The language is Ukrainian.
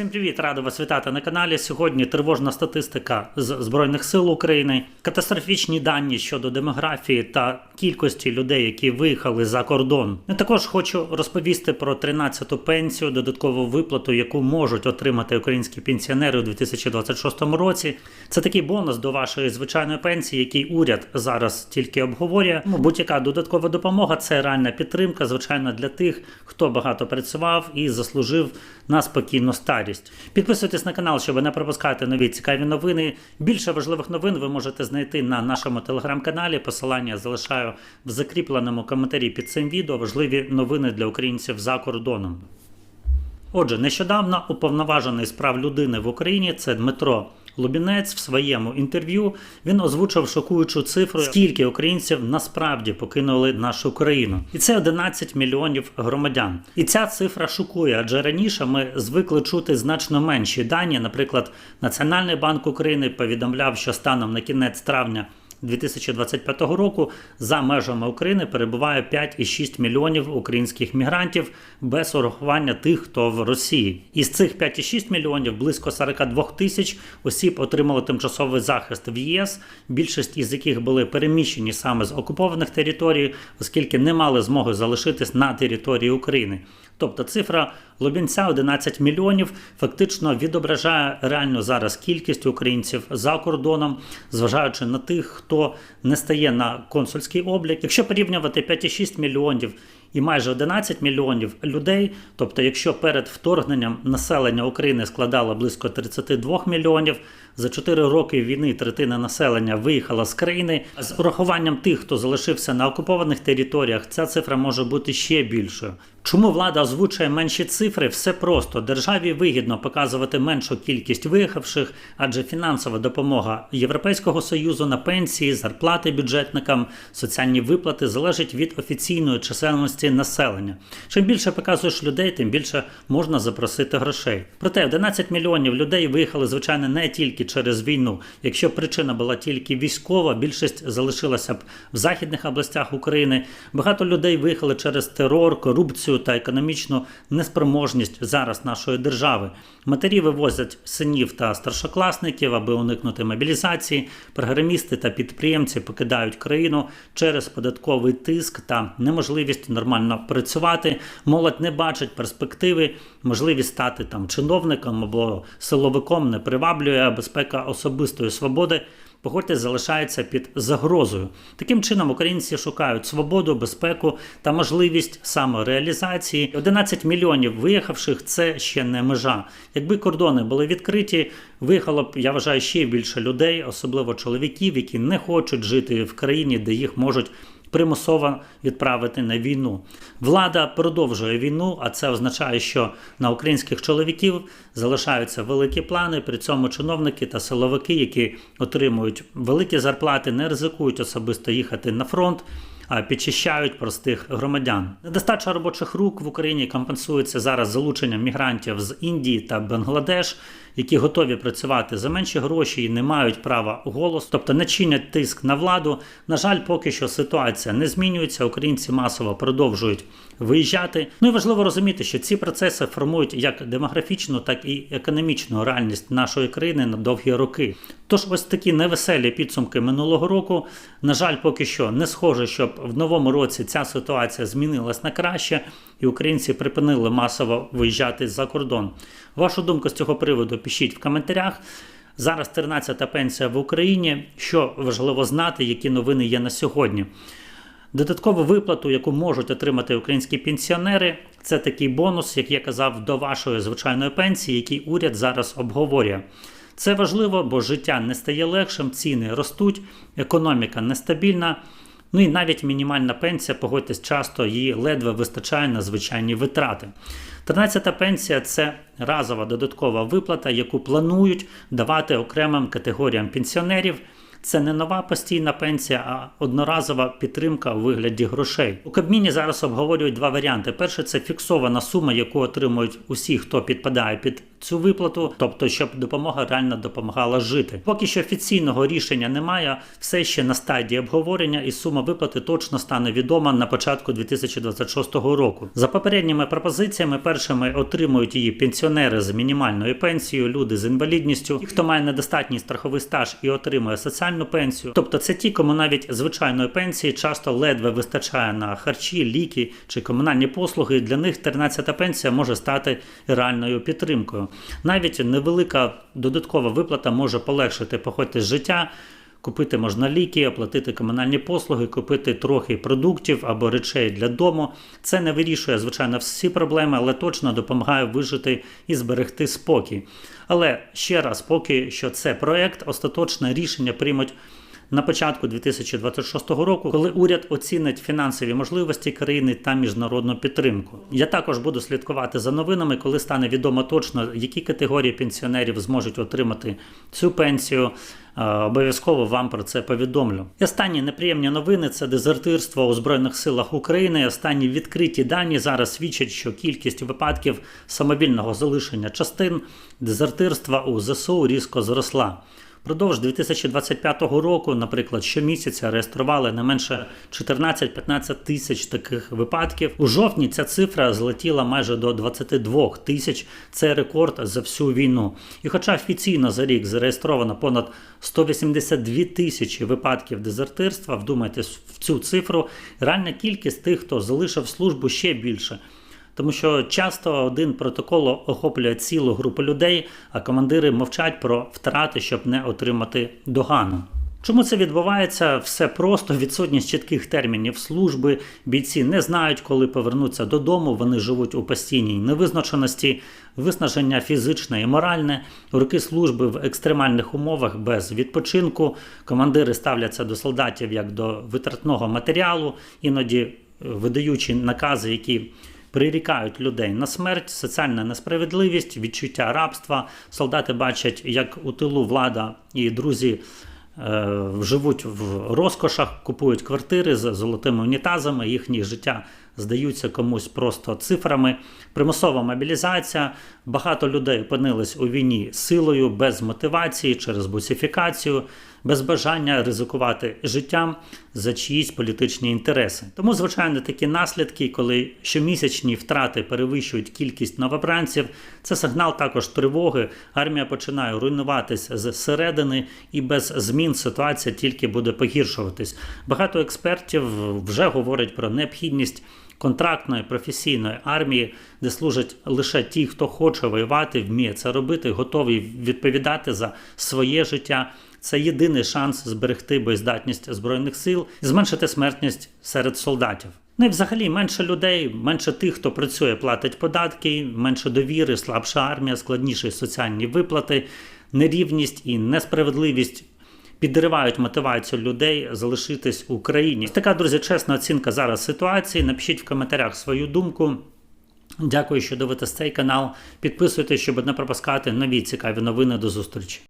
Всім привіт, радий вас вітати на каналі. Сьогодні тривожна статистика з Збройних сил України, катастрофічні дані щодо демографії та кількості людей, які виїхали за кордон. Я також хочу розповісти про 13-ту пенсію, додаткову виплату, яку можуть отримати українські пенсіонери у 2026 році. Це такий бонус до вашої звичайної пенсії, який уряд зараз тільки обговорює. Ну, Будь-яка додаткова допомога це реальна підтримка, звичайно, для тих, хто багато працював і заслужив на спокійну старість. Підписуйтесь на канал, щоб не пропускати нові цікаві новини. Більше важливих новин ви можете знайти на нашому телеграм-каналі. Посилання залишаю в закріпленому коментарі під цим відео. Важливі новини для українців за кордоном. Отже, нещодавно уповноважений з прав людини в Україні це Дмитро Лубінець в своєму інтерв'ю він озвучив шокуючу цифру, скільки українців насправді покинули нашу країну, і це 11 мільйонів громадян. І ця цифра шокує, адже раніше ми звикли чути значно менші дані. Наприклад, Національний банк України повідомляв, що станом на кінець травня. 2025 року за межами України перебуває 5,6 мільйонів українських мігрантів без урахування тих, хто в Росії. Із цих 5,6 мільйонів близько 42 тисяч осіб отримали тимчасовий захист в ЄС, більшість із яких були переміщені саме з окупованих територій, оскільки не мали змоги залишитись на території України. Тобто цифра Лубінця 11 мільйонів фактично відображає реальну зараз кількість українців за кордоном, зважаючи на тих, хто не стає на консульський облік. Якщо порівнювати 5,6 мільйонів і майже 11 мільйонів людей, тобто, якщо перед вторгненням населення України складало близько 32 мільйонів, за 4 роки війни третина населення виїхала з країни. З урахуванням тих, хто залишився на окупованих територіях, ця цифра може бути ще більшою. Чому влада озвучує менші цифри? Все просто державі вигідно показувати меншу кількість виїхавших, адже фінансова допомога Європейського союзу на пенсії, зарплати бюджетникам, соціальні виплати залежить від офіційної чисельності населення. Чим більше показуєш людей, тим більше можна запросити грошей. Проте 11 мільйонів людей виїхали, звичайно, не тільки через війну. Якщо причина була тільки військова, більшість залишилася б в західних областях України. Багато людей виїхали через терор, корупцію та економічну неспроможність зараз нашої держави. Матері вивозять синів та старшокласників, аби уникнути мобілізації. Програмісти та підприємці покидають країну через податковий тиск та неможливість нормально працювати. Молодь не бачить перспективи, можливість стати там чиновником або силовиком не приваблює безпека особистої свободи. Погодьте, залишається під загрозою. Таким чином, українці шукають свободу, безпеку та можливість самореалізації. 11 мільйонів виїхавших це ще не межа. Якби кордони були відкриті, виїхало б, я вважаю, ще більше людей, особливо чоловіків, які не хочуть жити в країні, де їх можуть. Примусово відправити на війну. Влада продовжує війну, а це означає, що на українських чоловіків залишаються великі плани. При цьому чиновники та силовики, які отримують великі зарплати, не ризикують особисто їхати на фронт. А підчищають простих громадян. Недостача робочих рук в Україні компенсується зараз залученням мігрантів з Індії та Бангладеш, які готові працювати за менші гроші і не мають права голосу, тобто не чинять тиск на владу. На жаль, поки що ситуація не змінюється. Українці масово продовжують виїжджати. Ну і важливо розуміти, що ці процеси формують як демографічну, так і економічну реальність нашої країни на довгі роки. Тож, ось такі невеселі підсумки минулого року. На жаль, поки що не схоже, щоб в новому році ця ситуація змінилась на краще, і українці припинили масово виїжджати за кордон. Вашу думку з цього приводу пишіть в коментарях. Зараз 13-та пенсія в Україні. Що важливо знати, які новини є на сьогодні. Додаткову виплату, яку можуть отримати українські пенсіонери, це такий бонус, як я казав, до вашої звичайної пенсії, який уряд зараз обговорює. Це важливо, бо життя не стає легшим, ціни ростуть, економіка нестабільна. Ну і навіть мінімальна пенсія, погодьтесь, часто її ледве вистачає на звичайні витрати. 13-та пенсія це разова додаткова виплата, яку планують давати окремим категоріям пенсіонерів. Це не нова постійна пенсія, а одноразова підтримка у вигляді грошей. У Кабміні зараз обговорюють два варіанти. Перший це фіксована сума, яку отримують усі, хто підпадає під цю виплату, тобто щоб допомога реально допомагала жити. Поки що офіційного рішення немає, все ще на стадії обговорення, і сума виплати точно стане відома на початку 2026 року. За попередніми пропозиціями, першими отримують її пенсіонери з мінімальною пенсією, люди з інвалідністю, ті, хто має недостатній страховий стаж і отримує соціальну пенсію. Тобто це ті, кому навіть звичайної пенсії часто ледве вистачає на харчі, ліки чи комунальні послуги. Для них 13-та пенсія може стати реальною підтримкою. Навіть невелика додаткова виплата може полегшити походьте з життя. Купити можна ліки, оплатити комунальні послуги, купити трохи продуктів або речей для дому. Це не вирішує, звичайно, всі проблеми, але точно допомагає вижити і зберегти спокій. Але ще раз, поки що це проект, остаточне рішення приймуть на початку 2026 року, коли уряд оцінить фінансові можливості країни та міжнародну підтримку. Я також буду слідкувати за новинами, коли стане відомо точно, які категорії пенсіонерів зможуть отримати цю пенсію. Е, Обов'язково вам про це повідомлю. І останні неприємні новини це дезертирство у збройних силах України. Останні відкриті дані зараз свідчать, що кількість випадків самовільного залишення частин дезертирства у ЗСУ різко зросла. Продовж 2025 року, наприклад, щомісяця реєстрували не менше 14-15 тисяч таких випадків. У жовтні ця цифра злетіла майже до 22 тисяч. Це рекорд за всю війну. І хоча офіційно за рік зареєстровано понад 182 тисячі випадків дезертирства, вдумайтесь в цю цифру, реальна кількість тих, хто залишив службу, ще більше. Тому що часто один протокол охоплює цілу групу людей, а командири мовчать про втрати, щоб не отримати догану. Чому це відбувається? Все просто відсутність чітких термінів служби. Бійці не знають, коли повернуться додому. Вони живуть у постійній невизначеності, виснаження фізичне і моральне, роки служби в екстремальних умовах без відпочинку. Командири ставляться до солдатів як до витратного матеріалу, іноді е, видаючи накази, які прирікають людей на смерть, соціальна несправедливість, відчуття рабства. Солдати бачать, як у тилу влада і друзі. е, Живуть в розкошах, купують квартири з золотими унітазами, їхні життя здаються комусь просто цифрами. Примусова мобілізація. Багато людей опинились у війні силою, без мотивації, через бусифікацію, без бажання ризикувати життям за чиїсь політичні інтереси. Тому, звичайно, такі наслідки, коли щомісячні втрати перевищують кількість новобранців, це сигнал також тривоги. Армія починає руйнуватись зсередини, і без змін ситуація тільки буде погіршуватись. Багато експертів вже говорять про необхідність контрактної професійної армії, де служать лише ті, хто хоче воювати, вміє це робити, готові відповідати за своє життя. Це єдиний шанс зберегти боєздатність збройних сил і зменшити смертність серед солдатів. Ну і взагалі менше людей, менше тих, хто працює, платить податки, менше довіри, слабша армія, складніші соціальні виплати, нерівність і несправедливість підривають мотивацію людей залишитись в Україні. Така, друзі, чесна оцінка зараз ситуації. Напишіть в коментарях свою думку. Дякую, що дивитесь цей канал. Підписуйтесь, щоб не пропускати нові цікаві новини. До зустрічі.